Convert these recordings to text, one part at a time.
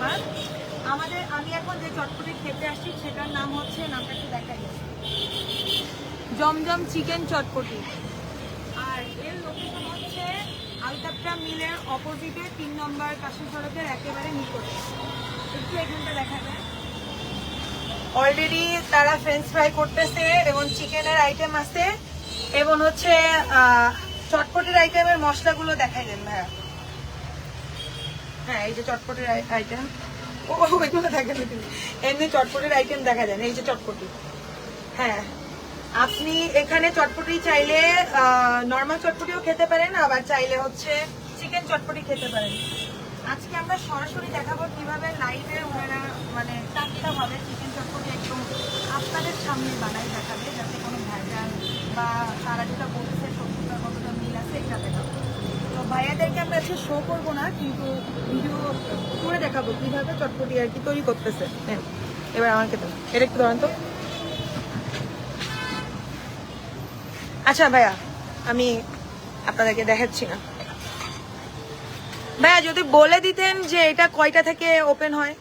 Customer আমাদের আমি এখন যে চটপটি খেতে আসছি, সেটার নাম হচ্ছে, নামটা একটু দেখাই। জমজম চিকেন চটপটি। আর এর লোকেশন হচ্ছে আলতাপ্রা মিলের অপোজিটে তিন নম্বর কাশি সড়কের একেবারে নিকটে। একটু এখানটা দেখা যায় অলরেডি তারা ফ্রেঞ্চ ফ্রাই করতেছে এবং চিকেনের আইটেম আছে। এবং হচ্ছে চটপটির আইটেমের মশলাগুলো দেখাই দেন ভাইয়া। হ্যাঁ এই যে চটপটির আইটেম ও ওইগুলো দেখেন এমনি চটপটির আইটেম দেখা যায় এই যে চটপটি। হ্যাঁ। আপনি এখানে চটপটি চাইলে নর্মাল চটপটিও খেতে পারেন, আবার চাইলে হচ্ছে চিকেন চটপটি খেতে পারেন। আজকে আমরা সরাসরি দেখাবো কীভাবে লাইভে ওনারা মানে টাটকা ভাবে চিকেন চটপটি একদম আপনাদের সামনে বানাই দেখাবে, যাতে কোনো ভেজাল বা তারা যেটা বলছে সত্যতার কতটা মিল আছে, এটা দেখাবো। ভাইয়াদেরকে আমরা আজকে শো করব না কিন্তু ভিডিও করে দেখাবো কীভাবে চটপটি আর কি তৈরি করতেছে। এবার আমাকে তো এটা একটু ধরেন তো। আচ্ছা ভাইয়া আমি আপনাদেরকে দেখাচ্ছি না। ভাইয়া যদি বলে দিতেন যে এটা কয়টা থেকে ওপেন হয়?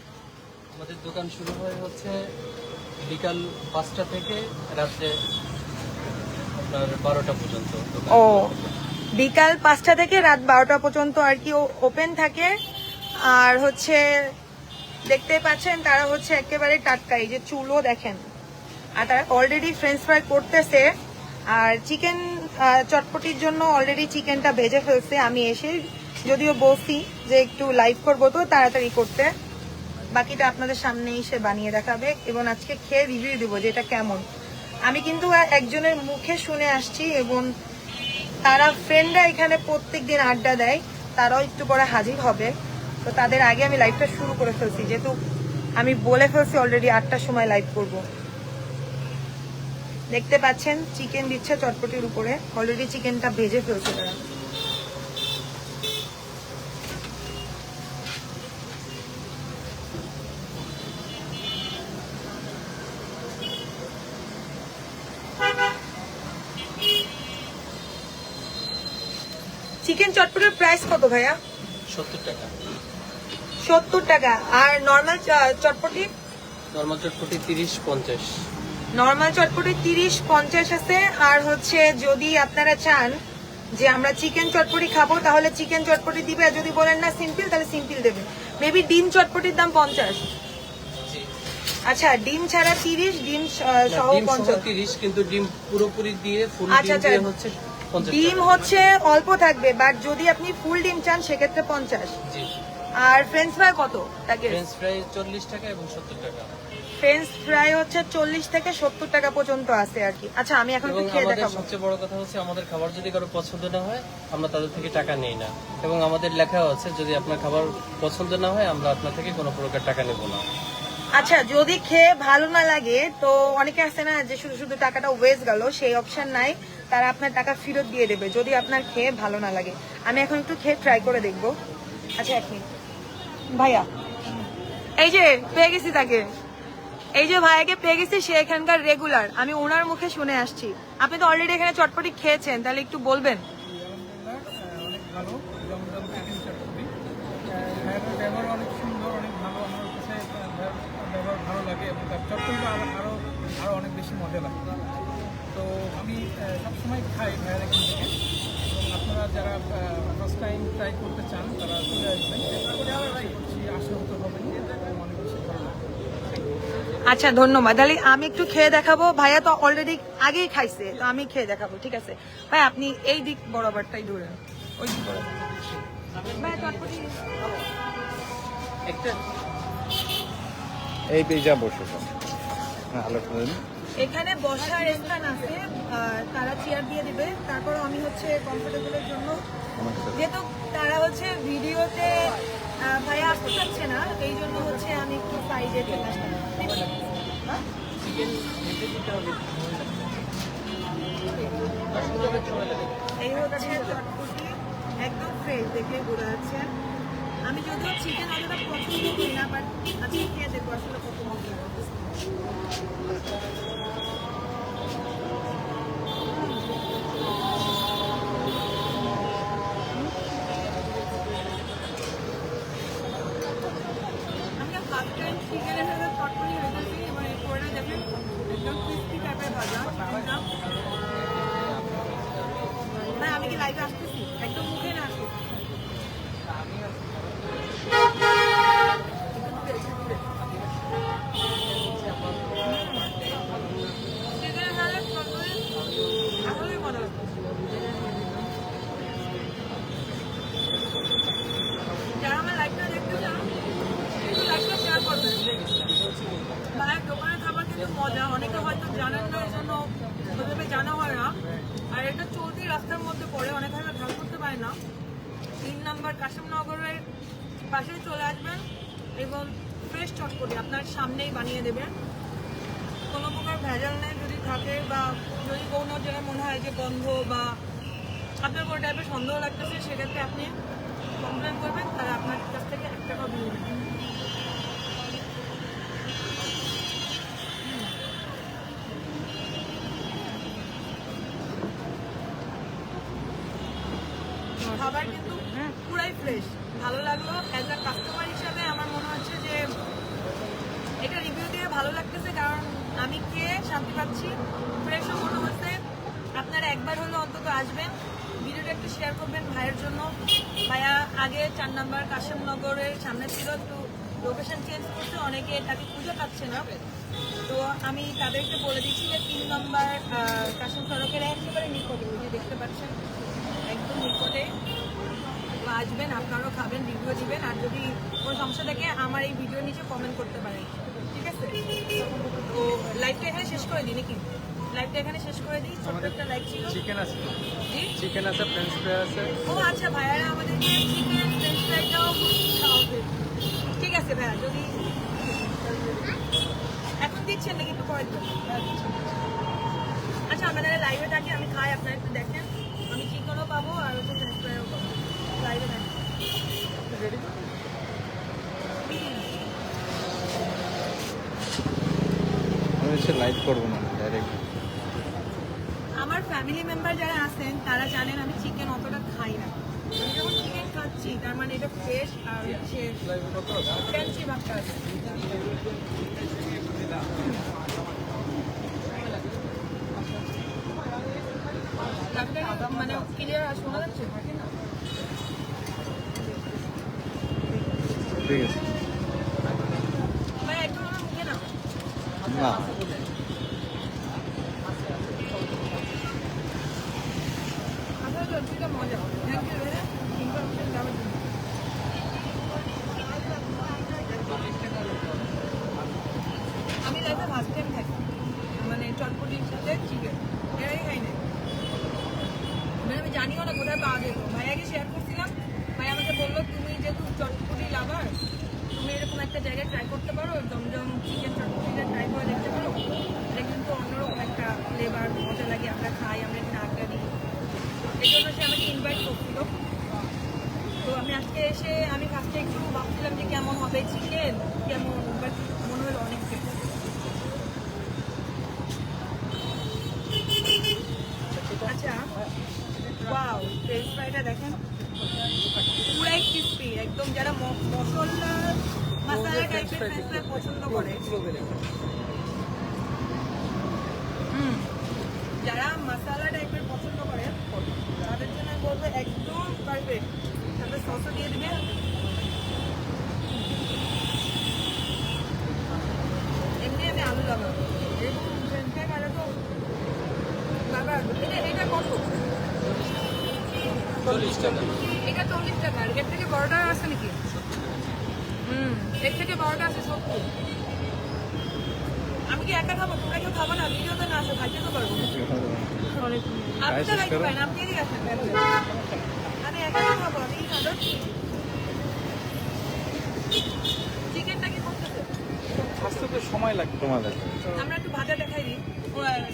আমাদের দোকান শুরু হয় হচ্ছে বিকাল পাঁচটা থেকে রাত্রে আপনার বারোটা পর্যন্ত ও বিকাল পাঁচটা থেকে রাত বারোটা পর্যন্ত আর কি ওপেন থাকে। আর হচ্ছে দেখতে পাচ্ছেন তারা হচ্ছে একেবারে টাটকা, এই যে চুলও দেখেন। আর তারা অলরেডি ফ্রেঞ্চ ফ্রাই করতেছে। আর চিকেন চটপটির জন্য অলরেডি চিকেনটা ভেজে ফেলছে। আমি এসে যদিও বসি যে একটু লাইভ করব তো তাড়াতাড়ি করতে। বাকিটা আপনাদের সামনে এসে বানিয়ে দেখাবে এবং আজকে খেয়ে রিভিউ দিব যে এটা কেমন। আমি কিন্তু একজনের মুখে শুনে আসছি এবং তারা ফ্রেন্ডরা এখানে প্রত্যেক দিন আড্ডা দেয়, তারাও একটু পরে হাজির হবে। তো তাদের আগে আমি লাইভটা শুরু করে ফেলছি, যেহেতু আমি বলে ফেলছি অলরেডি আটটার সময় লাইভ করব। দেখতে পাচ্ছেন চিকেন দিচ্ছে চটপটির উপরে। অলরেডি চিকেনটা ভেজে ফেলছে তারা। চিকেন চটপটির প্রাইস কত ভাইয়া? সত্তর টাকা। সত্তর টাকা। আর নর্মাল চটপটি? নর্মাল চটপটি তিরিশ পঞ্চাশ। নর্মাল চটপটি তিরিশ পঞ্চাশ আছে। আর হচ্ছে যদি আপনারা চান যে আমরা চিকেন চটপটি খাব তাহলে চিকেন চটপটি দিবে। আর যদি বলেন না সিম্পল তাহলে সিম্পল দেবে। মেবি ডিম চটপটির দাম পঞ্চাশ। আচ্ছা ডিম ছাড়া তিরিশ ডিম সহ পঞ্চাশ। তিরিশ কিন্তু ডিম পুরোপুরি দিয়ে ফুল আচ্ছা, আচ্ছা। হচ্ছে ডিম হচ্ছে অল্প থাকবে বাট যদি আপনি ফুল ডিম চান সেক্ষেত্রে পঞ্চাশ। আর ফ্রেঞ্চ ফ্রাই কত? ফ্রেঞ্চ ফ্রাই চল্লিশ টাকা এবং সত্তর টাকা। ফ্রেঞ্চ ফ্রাই হচ্ছে চল্লিশ থেকে সত্তর টাকা পর্যন্ত আছে আর কি। আচ্ছা আমি এখন একটু খেয়ে দেখাবো। সবচেয়ে বড় কথা হচ্ছে আমাদের খাবার যদি কারও পছন্দ না হয় আমরা তাদের থেকে টাকা নেই না। এবং আমাদের লেখাও আছে যদি আপনার খাবার পছন্দ না হয় আমরা আপনার থেকে কোনো প্রকার টাকা নেব না। আচ্ছা যদি খেয়ে ভালো না লাগে তো অনেকে আছে না যে শুধু শুধু টাকাটা ওয়েস্ট গেল সেই অপশন নাই। তারা আপনার টাকা ফেরত দিয়ে দেবে, যদি আপনার খেয়ে ভালো না লাগে। আমি এখন একটু খেয়ে ট্রাই করে দেখব। আচ্ছা এক ভাইয়া, এই যে পেয়ে গেছি তাকে। এই যে ভাইয়াকে পেয়ে গেছি, সে এখানকার রেগুলার আমি ওনার মুখে শুনে আসছি। আপনি তো অলরেডি এখানে চটপটি খেয়েছেন, তাহলে একটু বলবেন। আরও অনেক বেশি মজা লাগে তো আমি সবসময় খাই ভাইয়ের এখান থেকে এবং আপনারা যারা ফার্স্ট টাইম ট্রাই করতে চান তারা চলে আসবেন। আশাহত হবেন অনেক বেশি ভালো আচ্ছা ধন্যবাদ। তাহলে আমি একটু খেয়ে দেখাবো। ভাইয়া তো অলরেডি আগেই খাইছে তো আমি খেয়ে দেখাবো ঠিক আছে? ভাই আপনি এই দিক বরাবরটাই ধরেন। ওই দিক বরাবর। একটা এই পেজা বসে। হ্যাঁ আলো করে দিন। এখানে বসার স্থান আছে তারা চেয়ার দিয়ে দিবে। তারপর আমি হচ্ছে কমফোর্টেবলের জন্য। যেহেতু তারা হচ্ছে ভিডিওতে ভাইয়া আসতে চাচ্ছে না, এই জন্য হচ্ছে আমি একটু সাইডে চলে আসলাম। এই হচ্ছে চটপটি, একদম ফ্রেশ দেখে বোঝা যাচ্ছে। আমি যদিও চিকেন অতটা পছন্দ করি না বাট আজকে খেয়ে দেখব আসলে কত মজা। আমি কি লাইভে আসতেছি? একদম মুখে না আসতেছি চিকেনের সাথে চটপটি আসলেই মজা লাগছে যারা আমার লাইভটা দেখতে চান একটু লাইভটা শেয়ার করবেন ভাইয়ের দোকানের খাবার কিন্তু মজা অনেকে হয়তো জানেন না এই জন্য ওইভাবে জানা হয় না আর এটা চলতি রাস্তার মধ্যে পড়ে অনেক হয়তো খেয়াল করতে পারে না তিন নম্বর কাশিমনগরের পাশে চলে আসবেন এবং ফ্রেশ চটপটি আপনার সামনেই বানিয়ে দেবেন কোনো প্রকার ভেজাল নেই যদি থাকে বা যদি কোনো যেটা মনে হয় যে গন্ধ বা আপনার কোনো টাইপের সন্দেহ লাগতেছে, সেক্ষেত্রে আপনি কমপ্লেন করবেন, তাহলে আপনার কাছ থেকে এক টাকা বিল খাবার কিন্তু পুরাই ফ্রেশ ভালো লাগল অ্যাজ আ কাস্টমার হিসাবে আমার মনে হচ্ছে যে এটা রিভিউ দিয়ে ভালো লাগতেছে কারণ আমি খেয়ে শান্তি পাচ্ছি ফ্রেশও মনে হচ্ছে আপনারা একবার হলো অন্তত আসবেন, ভিডিওটা একটু শেয়ার করবেন ভাইয়ের জন্য। ভাইয়া আগে চার নাম্বার কাশিমনগরের সামনে ছিল, একটু লোকেশন চেঞ্জ করছে, অনেকে তাকে খুঁজে পাচ্ছে না। তো আমি তাদেরকে বলে দিচ্ছি যে তিন নম্বর কাশিম সড়কের একেবারে নিকটে যে দেখতে পাচ্ছেন, একদম নিকটে। আসবেন, আপনারাও খাবেন রিভিউ দিবেন, আর যদি কোনো সমস্যা থাকে, আমার এই ভিডিও নিচে কমেন্ট করতে পারেন, ঠিক আছে? তো লাইভটা এখানে শেষ করে দিই, নাকি? লাইভটা এখানে শেষ করে দিই। ছোট্ট একটা লাইভ ছিল। চিকেন আছে জি? চিকেন আছে ফ্রেঞ্চ ফ্রাই আছে। ও আচ্ছা ভাইয়ারা আমাদেরকে চিকেন ফ্রেঞ্চ ফ্রাইটাও খাওয়াবে। ঠিক আছে ভাইয়া যদি এখন দিচ্ছেন নাকি একটু পরে? আচ্ছা আপনারা লাইভে থাকি আমি খাই আপনারা একটু দেখেন। আমি চিকেনও পাবো আর হচ্ছে ফ্রেঞ্চ ফ্রাইও পাবো। লাইভে থাকি আমি হচ্ছে লাইভ করব না। ফ্যামিলি মেম্বার যারা আছেন তারা জানেন আমি চিকেন অতটা খাই না। আমি যখন চিকেন খাচ্ছি তার মানে এটা ফ্রেশ আর হচ্ছে ক্যান্সি ভাবটা আছে। মানে ক্লিয়ার শোনা যাচ্ছে? ঠিক আছে। না না আসলে সবজিটা মজা থ্যাংক ইউ দাদা ইনফরমেশন দেওয়ার জন্য আমি লাইফে ফার্স্ট টাইম থাকি মানে চটপটির সাথে চিকেন এরাই খাই নাই মানে আমি জানিও না কোথায় পাওয়া যেত ভাইয়াকে শেয়ার করছিলাম ভাই আমাকে বলল তুমি যেহেতু চটপটি লাভার তুমি এরকম একটা জায়গায় ট্রাই করতে পারো জমজম চিকেন চটপটিটা ট্রাই করে দেখতে পারো এটা কিন্তু অন্যরকম একটা ফ্লেভার মজা লাগে আমরা খাই আমরা এখানে আড্ডা দিই এই জন্য সে আমাকে ইনভাইট করছিল তো আমি আজকে এসে আমি ফার্স্টে একটু ভাবছিলাম যে কেমন হবে চিকেন কেমন বাট মনে হলো অনেক বেটার আচ্ছা ওয়াও ফ্রাইটা দেখেন। পুরাই ক্রিস্পি একদম যারা মশলা মশলা টাইপের ফ্রেঞ্চ পছন্দ করে। যারা মশলা টাইপের পছন্দ করে তাদের জন্য বলব একদম পারফেক্ট সাথে সসও দিয়ে দিবে এমনি আমি আলু লাগাবো। এটা এটা কত? চল্লিশ টাকা। এটা চল্লিশ টাকা। আর এর থেকে বড়টা আছে নাকি? হুম এর থেকে বড়টা আছে সত্তর। আমি কি একা খাব? তোমরা কেউ খাব না? ভিডিওতে না আসো খাইতে তো পারব আপনি তো খাইতে পারেন আপনি এদিকে আসেন আমি একা খাব আমি আদর চিকেনটা কি করতেছে সময় লাগবে তোমাদের। আমরা একটু ভাজা দেখাই দিই।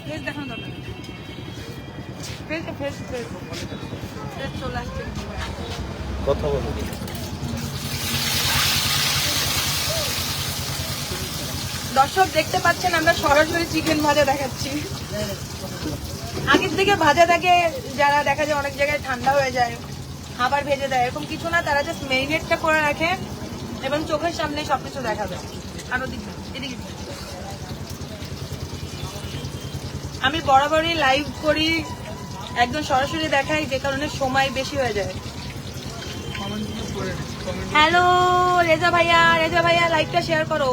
ফ্রেশ দেখানো দরকার ফ্রেশ চলে আসছে কথা বলো। দর্শক দেখতে পাচ্ছেন আমরা সরাসরি চিকেন ভাজা দেখাচ্ছি। আগের থেকে ভাজা থাকে যারা দেখা যায় অনেক জায়গায় ঠান্ডা হয়ে যায় খাবার ভেজে দেয় এরকম কিছু না তারা জাস্ট মেরিনেটটা করে রাখে এবং চোখের সামনে সবকিছু দেখা যায় আরও দিক এদিকে। আমি বরাবরই লাইভ করি একদম সরাসরি দেখাই যে কারণে সময় বেশি হয়ে যায়। হ্যালো রেজা ভাইয়া রেজা ভাইয়া লাইভটা শেয়ার করো।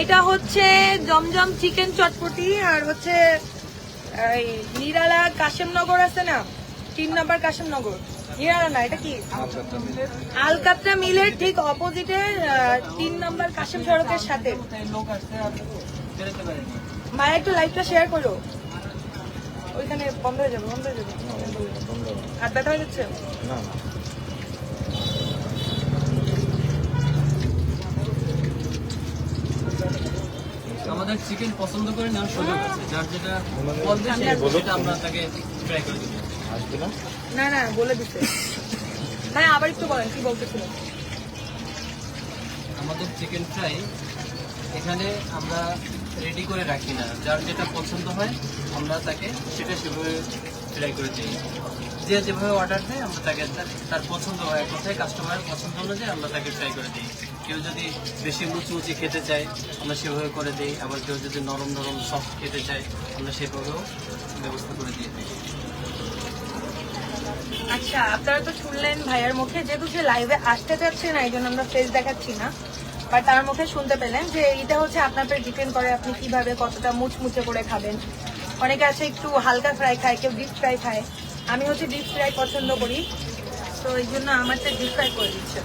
এটা হচ্ছে জমজম চিকেন চটপটি আর হচ্ছে, এই নিরালা কাশেমনগর আছে না? তিন নম্বর কাশেমনগর। নিরালা না, এটা কি? আলকাত্রা মিলের ঠিক অপোজিটে তিন নম্বর কাশেম সড়কের সাথে। লোক আসছে আর বেরোতে পারেনি মায়া, একটু লাইভটা শেয়ার করো। ওইখানে বন্ধ হয়ে যাবে বন্ধ হয়ে যাবে। হাত ব্যথা হয়ে যাচ্ছে? না না। আমাদের চিকেন পছন্দ করে নেওয়ার সুযোগ আছে যার যেটা সেটা আমরা তাকে ট্রাই করে দিব। আসবে না? না না বলে দিচ্ছে হ্যাঁ আবার একটু বলেন কি বলতেছিলেন আমাদের চিকেন ফ্রাই এখানে আমরা রেডি করে রাখি না। যার যেটা পছন্দ হয়, আমরা তাকে সেটা সেভাবে ট্রাই করে দিই। যে যেভাবে অর্ডার দেয়, আমরা তাকে তার- পছন্দ হয় কোথায় কাস্টমারের পছন্দ অনুযায়ী আমরা তাকে ট্রাই করে দিই। কেউ যদি বেশি মুচি খেতে চায়, আমরা সেভাবে করে দিই। আবার কেউ যদি নরম নরম সফট খেতে চায়, আমরা সেভাবেও ব্যবস্থা করে দিয়ে দিই। আচ্ছা আপনারা তো শুনলেন ভাইয়ার মুখে, যেহেতু সে লাইভে আসতে চাচ্ছে না, এই জন্য আমরা ফেস দেখাচ্ছি না। বা তার মুখে শুনতে পেলেন যে এটা হচ্ছে আপনার উপর ডিপেন্ড করে আপনি কীভাবে কতটা মুচমুচে করে খাবেন। অনেকে আছে একটু হালকা ফ্রাই খায় কেউ ডিপ ফ্রাই খায়। আমি হচ্ছে ডিপ ফ্রাই পছন্দ করি। তো এই জন্য আমারটা ডিপ ফ্রাই করে দিচ্ছে।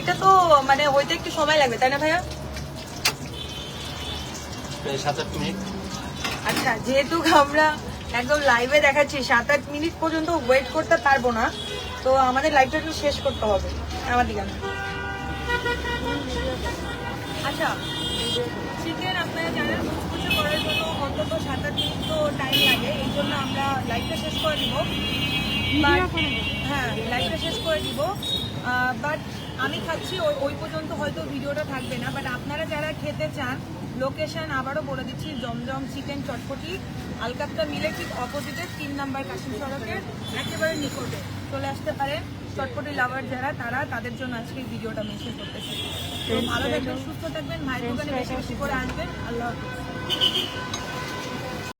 এটা তো মানে হইতে একটু সময় লাগবে তাই না ভাইয়া? সাত আট মিনিট। আচ্ছা যেহেতু আমরা একদম লাইভে দেখাচ্ছি। সাত আট মিনিট পর্যন্ত ওয়েট করতে পারব না। তো আমাদের লাইভটা একটু শেষ করতে হবে। আমার দিকে আচ্ছা চিকেন আপনারা অন্তত সাত আট মিনিট তো টাইম লাগে। এই জন্য আমরা শেষ করে হ্যাঁ শেষ করে দিব। বাট আমি খাচ্ছি ওই পর্যন্ত হয়তো ভিডিওটা থাকবে না। বাট আপনারা যারা খেতে চান লোকেশন আবারও বলে দিচ্ছি, জমজম চিকেন চটপটি। আলকাত্তা মিলে ঠিক অপোজিটে তিন নাম্বার কাশিম সড়কের, একেবারে নিকটে। চলে আসতে পারেন চটপটি লাভার যারা, তারা তাদের জন্য আজকে ভিডিওটা মেনশন করতেছি। তো ভালো থাকবেন, সুস্থ থাকবেন, মায়ের দোকানে বেশি বেশি করে আসবেন আল্লাহ হাফিজ।